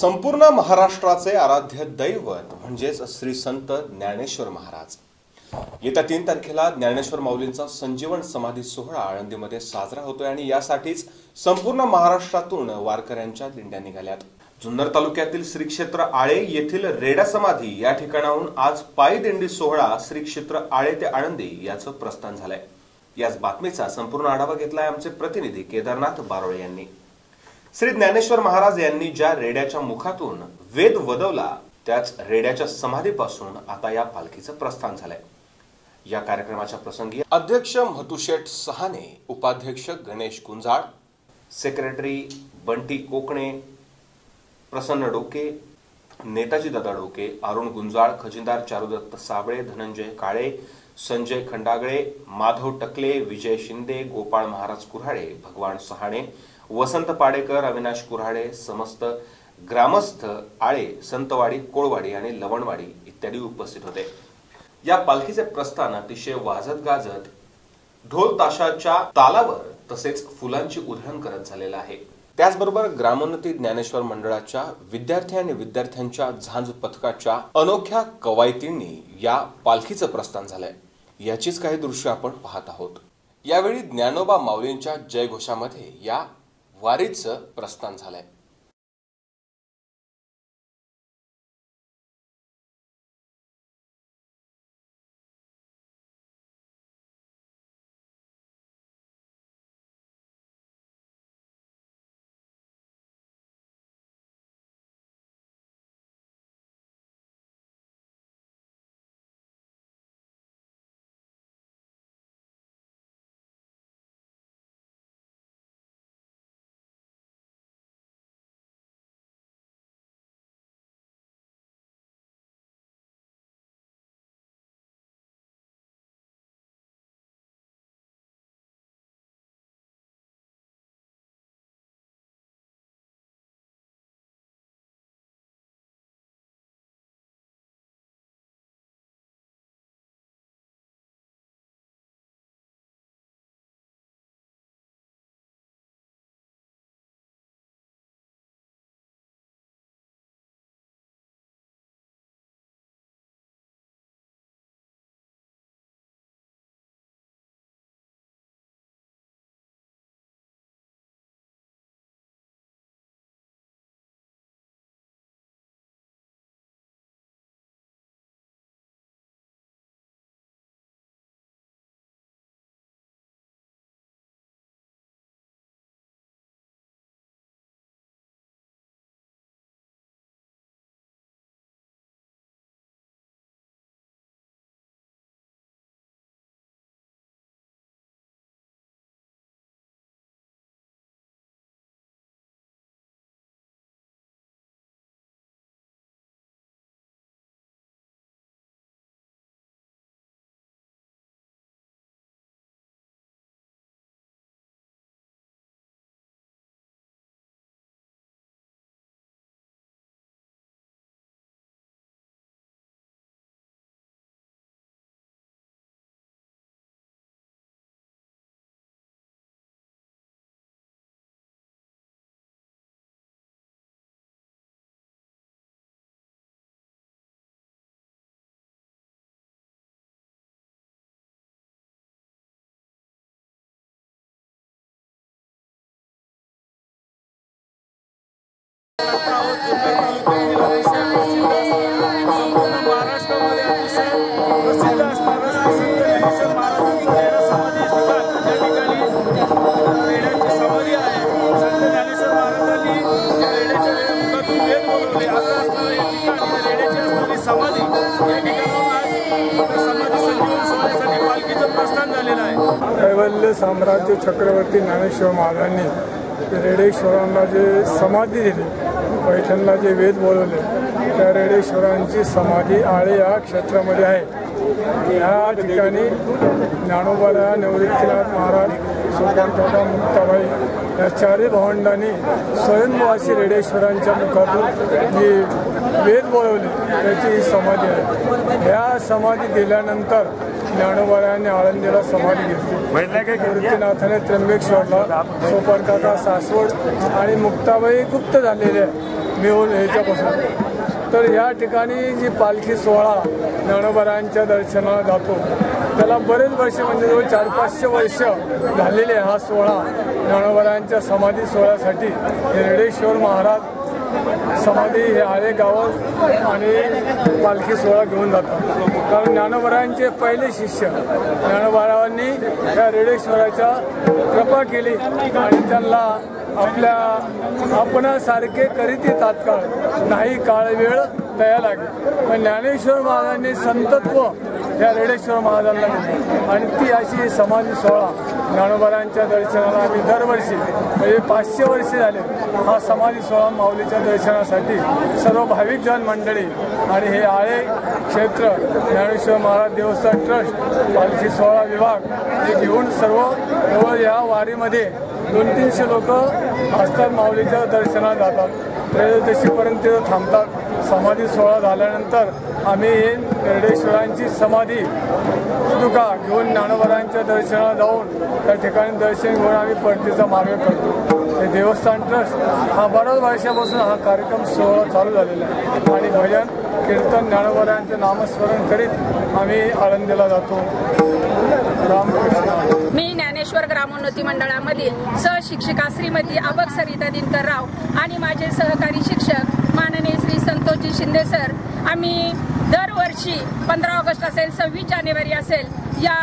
संपूर्ण महाराष्ट्राचे आराध्य दैवत म्हणजेच श्री संत ज्ञानेश्वर महाराज. येत्या तीन तारखेला ज्ञानेश्वर माऊलींचा संजीवन समाधी सोहळा आळंदीमध्ये साजरा होतोय आणि यासाठीच संपूर्ण महाराष्ट्रातून वारकऱ्यांच्या दिंड्या निघाल्यात. जुन्नर तालुक्यातील श्री क्षेत्र आळे येथील रेडा समाधी या ठिकाणाहून आज पायी दिंडी सोहळा श्री क्षेत्र आळे ते आळंदी याचं प्रस्थान झालंय. याच बातमीचा संपूर्ण आढावा घेतलाय आमचे प्रतिनिधी केदारनाथ बारोळे यांनी. श्री ज्ञानेश्वर महाराज यांनी ज्या रेड्याच्या मुखातून वेद वदवला त्याच रेड्याच्या समाधीपासून आता या पालखीचं प्रस्थान झालंय. या कार्यक्रमाच्या प्रसंगी अध्यक्ष महतुशेठ सहाने उपाध्यक्ष गणेश गुंजाळ सेक्रेटरी बंटी कोकणे प्रसन्न डोके नेताजी दादा डोके अरुण गुंजाळ खजिनदार चारुदत्त साबळे धनंजय काळे संजय खंडागळे माधव टकले विजय शिंदे गोपाळ महाराज कुऱ्हाळे भगवान सहाणे वसंत पाडेकर अविनाश कुऱ्हाडे समस्त ग्रामस्थ आळे संतवाडी कोळवाडी आणि लवणवाडी इत्यादी उपस्थित होते. या पालखीचे प्रस्थान अतिशय वाजत गाजत ढोल ताशाच्या तालावर तसेच फुलांची उधळण करत झालेलं आहे. त्याचबरोबर ग्रामोन्नती ज्ञानेश्वर मंडळाच्या विद्यार्थी आणि विद्यार्थ्यांच्या झांज पथकाच्या अनोख्या कवायतींनी या पालखीचं प्रस्थान झालंय. याचीच काही दृश्य आपण पाहत आहोत. यावेळी ज्ञानोबा माऊलींच्या जयघोषामध्ये या वारीचं प्रस्थान झालंय. कैवल्य साम्राज्य चक्रवर्ती ज्ञानेश्वर महाराजांनी रेडेश्वरांना जे समाधी दिली पैठणला जे वेद बोलवले त्या रेडेश्वरांची समाधी आळे या क्षेत्रामध्ये आहे. या ठिकाणी ज्ञानोबाला निवृत्तीनाथ महाराज सुलतानदादा मुक्ताबाई या चारही भावंडांनी स्वयंवासी रेडेश्वरांच्या मुखातून जी वेद बोलवले त्याची ही समाधी आहे. ह्या समाधी दिल्यानंतर ज्ञानोबारायांनी आळंदीला समाधी घेतली. निवृत्तीनाथाने त्र्यंबकेश्वरला सोपरकाका सासवड आणि मुक्ताबाई गुप्त झालेले आहे. मिळून ह्याच्यापासून. तर या ठिकाणी जी पालखी सोहळा ज्ञानोबारायांच्या दर्शनाला जातो. त्याला बरेच वर्ष म्हणजे जवळ चार पाचशे वर्ष झालेले हा सोहळा ज्ञानोबरांच्या समाधी सोहळ्यासाठी रेडेश्वर महाराज समाधी हे आळे गावात आणि पालखी सोहळा घेऊन जातात. कारण ज्ञानोबरायांचे पहिले शिष्य ज्ञानोबारावांनी या रेडेश्वराच्या कृपा केली आणि त्यांना आपल्या आपणासारखे करीती तात्काळ. नाही काळ वेळ तयार लागेल. पण ज्ञानेश्वर महाराजांनी संतत्व या रेडेश्वर महाराजांना दिले. आणि ती अशी समाधी सोहळा ज्ञानोबारांच्या दर्शनाला आम्ही दरवर्षी म्हणजे पाचशे वर्षे झाले हा समाधी सोहळा माऊलीच्या दर्शनासाठी सर्व भाविक जन मंडळी आणि हे आळे क्षेत्र ज्ञानेश्वर महाराज देवस्थान ट्रस्ट पालखी सोहळा विभाग हे घेऊन सर्व जवळ या वारीमध्ये दोन तीनशे लोक असतात माऊलीच्या दर्शनाला जातात. त्रयोदशीपर्यंत थांबतात. समाधी सोहळा झाल्यानंतर आम्ही हे निर्डेश्वरांची समाधी दुका घेऊन ज्ञानोबरांच्या दर्शनाला जाऊन त्या ठिकाणी दर्शन घेऊन आम्ही परतीचा मार्ग करतो. हे देवस्थान ट्रस्ट हा बऱ्याच वर्षापासून हा कार्यक्रम सोहळा चालू झालेला आहे. आणि भजन कीर्तन ज्ञानोबरांचे नामस्मरण करीत आम्ही आळंदीला जातो. रामकृष्ण. मी ज्ञानेश्वर ग्रामोन्नती मंडळामधील सहशिक्षिका श्रीमती अबक सरिता दिनकर राव आणि माझे सहकारी शिक्षक माननीय श्री संतोषजी शिंदे सर आम्ही दरवर्षी पंधरा ऑगस्ट असेल सव्वीस जानेवारी असेल या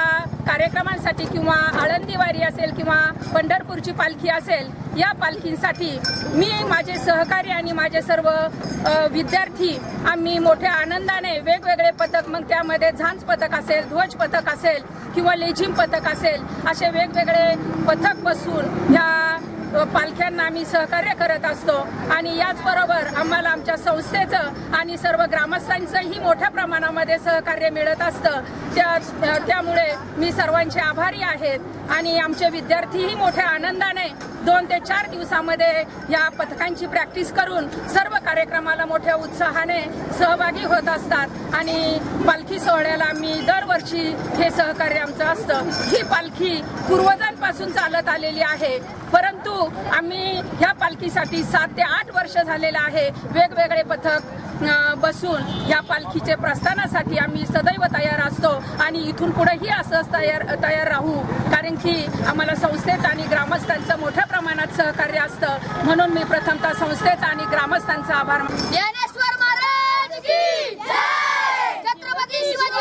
कार्यक्रमांसाठी किंवा आळंदी वारी असेल किंवा पंढरपूरची पालखी असेल या पालखींसाठी मी माझे सहकारी आणि माझे सर्व विद्यार्थी आम्ही मोठ्या आनंदाने वेगवेगळे पथक मग त्यामध्ये झांज पथक असेल ध्वज पथक असेल किंवा लेझिम पथक असेल असे वेगवेगळे पथक बसून ह्या पालख्यांना आम्ही सहकार्य करत असतो. आणि याचबरोबर आम्हाला आमच्या संस्थेचं आणि सर्व ग्रामस्थांचंही मोठ्या प्रमाणामध्ये सहकार्य मिळत असतं. त्या त्यामुळे मी सर्वांचे आभारी आहेत आणि आमचे विद्यार्थीही मोठ्या आनंदाने दोन ते चार दिवसामध्ये या पथकांची प्रॅक्टिस करून सर्व कार्यक्रमाला मोठ्या उत्साहाने सहभागी होत असतात. आणि पालखी सोहळ्याला आम्ही दरवर्षी हे सहकार्य आमचं असतं. ही पालखी पूर्वजांपासून चालत आलेली आहे. परंतु आम्ही ह्या पालखीसाठी सात ते आठ वर्ष झालेलं आहे. वेगवेगळे पथक बसून या पालखीचे प्रस्थानासाठी आम्ही सदैव तयार असतो आणि इथून पुढेही असंच तयार तयार राहू. कारण की आम्हाला संस्थेचं आणि ग्रामस्थांचं मोठ्या प्रमाणात सहकार्य असतं. म्हणून मी प्रथमतः संस्थेचा आणि ग्रामस्थांचा आभार ज्ञानेश्वर महाराज की जय! छत्रपती शिवाजी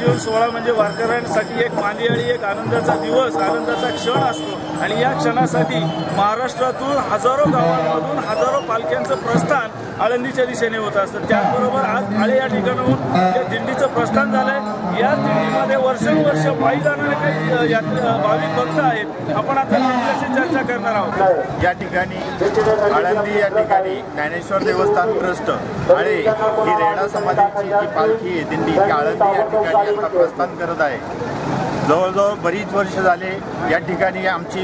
संजीवन सोहळा म्हणजे वारकऱ्यांसाठी एक मांदियाळी एक आनंदाचा दिवस आनंदाचा क्षण असतो. आणि या क्षणासाठी महाराष्ट्रातून हजारो गावांमधून हजारो पालख्यांचं प्रस्थान आळंदीच्या दिशेने होत असतं. त्याचबरोबर आज आळे या ठिकाणाहून या दिंडीचं प्रस्थान झालंय या दिंडीमध्ये वर्षानुवर्ष पायी जाणारे काही भाविक भक्त आहेत. आपण आता त्यांच्याशी चर्चा करणार आहोत. या ठिकाणी आळंदी या ठिकाणी ज्ञानेश्वर देवस्थान ट्रस्ट आणि ही रेडा समाजाची जी पालखी आहे दिंडी आळंदी या ठिकाणी आता प्रस्थान करत आहे. जवळजवळ बरीच वर्ष झाले या ठिकाणी आमची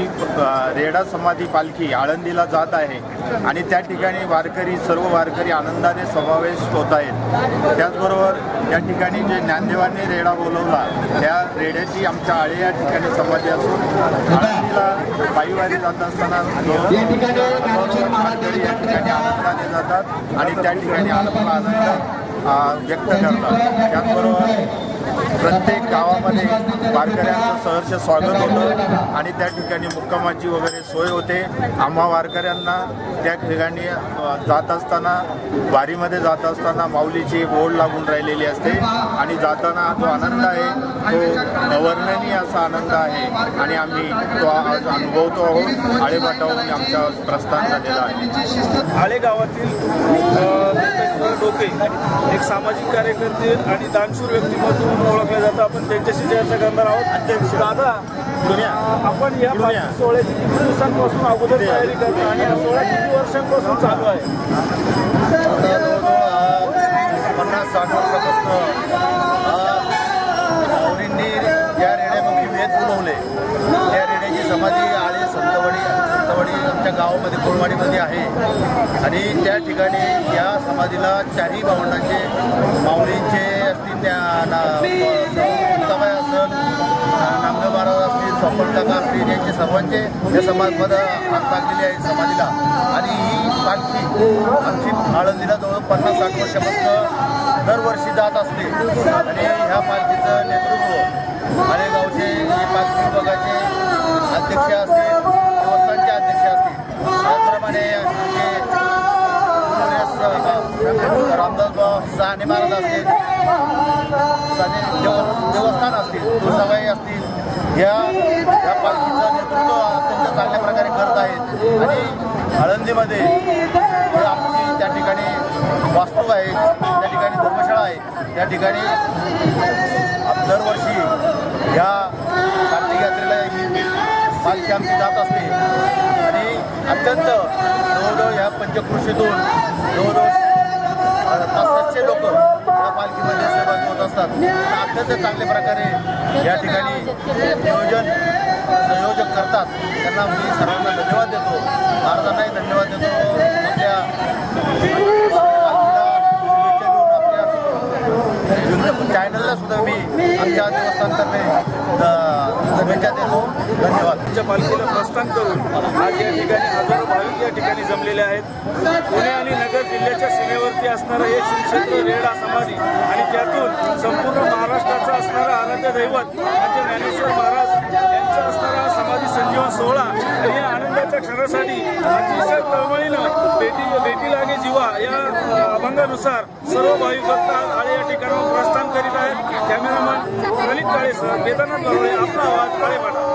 रेडा समाधी पालखी आळंदीला जात आहे. आणि त्या ठिकाणी वारकरी सर्व वारकरी आनंदाने समावेश होत आहेत. त्याचबरोबर या ठिकाणी जे ज्ञानदेवांनी रेडा बोलवला त्या रेड्याची आमच्या आळे या ठिकाणी समाधी असून आळंदीला पायीवारी जात असताना वारकरी या ठिकाणी आनंदाने जातात आणि त्या ठिकाणी आनंद व्यक्त करतात. त्याचबरोबर प्रत्येक गावामध्ये वारकऱ्यांचं सहर्ष स्वागत होतं आणि त्या ठिकाणी मुक्कामाची वगैरे सोय होते. आम्हा वारकऱ्यांना त्या ठिकाणी जात असताना वारीमध्ये जात असताना माऊलीची ओढ लागून राहिलेली असते आणि जाताना जो आनंद आहे तो अवर्णनीय असा आनंद आहे आणि आम्ही तो आज अनुभवतो आहोत. आळेपाटावरून आमच्या प्रस्थान झालेलं आहे. आळे गावातील डोके. एक सामाजिक कार्यकर्ते आणि दानशूर व्यक्तिमत्व म्हणून ओळखले जातं आपण त्यांच्याशी चर्चा करणार आहोत. अध्यक्ष दादा आपण या सोहळ्याची किती दिवसांपासून अगोदर तयारी करतो आणि हा सोहळा किती वर्षांपासून चालू आहे? पन्नास साठ वर्षापासून माऊलींनी ज्या रेड्यामध्ये वेद बोलवले त्या रेड्याची समाधी आळे संतवाडी संतवाडी आमच्या गावामध्ये कोळवाडीमध्ये आहे. आणि त्या ठिकाणी या समाधीला चारही भावंडांचे माऊलींचे असतील त्या ना मुक्ताबाई असेल नामदेव महाराज असतील स्वप्न काका असतील यांचे सर्वांचे या समाजमध्ये हात लागलेले आहे समाधीला. आणि ही पालखी आमची आळंदीला जवळ पन्नास साठ वर्षापासून दरवर्षी जात असते. आणि ह्या पालखीचं नेतृत्व मालेगावचे जे पालखी विभागाचे अध्यक्ष असतील काँग्रेस रामदास भाऊ साने महाराज असतील देव देवस्थान असतील तुळजाबाई असतील या या पालखीचं नेतृत्व अत्यंत चांगल्या प्रकारे करत आहेत आणि आळंदीमध्ये आपली आमची त्या ठिकाणी वास्तू आहे त्या ठिकाणी धर्मशाळा आहे त्या ठिकाणी दरवर्षी ह्या कार्तिक यात्रेला ही पालखी आमची जात असते आणि अत्यंत जवळजवळ ह्या पंचकृषीतून जवळजवळ पासष्टचे लोक या पालखीमध्ये सहभाग होत असतात. अत्यंत चांगल्या प्रकारे या ठिकाणी नियोजन संयोजक करतात. त्यांना मी सर्वांना धन्यवाद देतो. महाराजांनाही धन्यवाद देतो. आपल्या फायनलला सुद्धा मी आमच्या देवस्थानतर्फे शुभेच्छा देतो. धन्यवाद. आमच्या पालखीला प्रस्थान करून आज या ठिकाणी हजारो भाविक या ठिकाणी जमलेले आहेत. पुणे आणि नगर जिल्ह्याच्या सीमेवरती असणारं हे श्री रेडा समाधी आणि त्यातून संपूर्ण महाराष्ट्राचा असणारा आराध्य दैवत म्हणजे ज्ञानेश्वर महाराज यांचा असणारा समाधी संजीवन सोहळा आणि या आनंदाच्या क्षणासाठी अतिशय तळमळीनं भेटी भेटी लागे जीवा या अभंगानुसार सर्व भाविक भक्त आळे या ठिकाणावर प्रस्थान करीत आहेत कॅमेरामन ललित काळेसह केदारनाथ बरोळे आपला आवाज काळेपाटा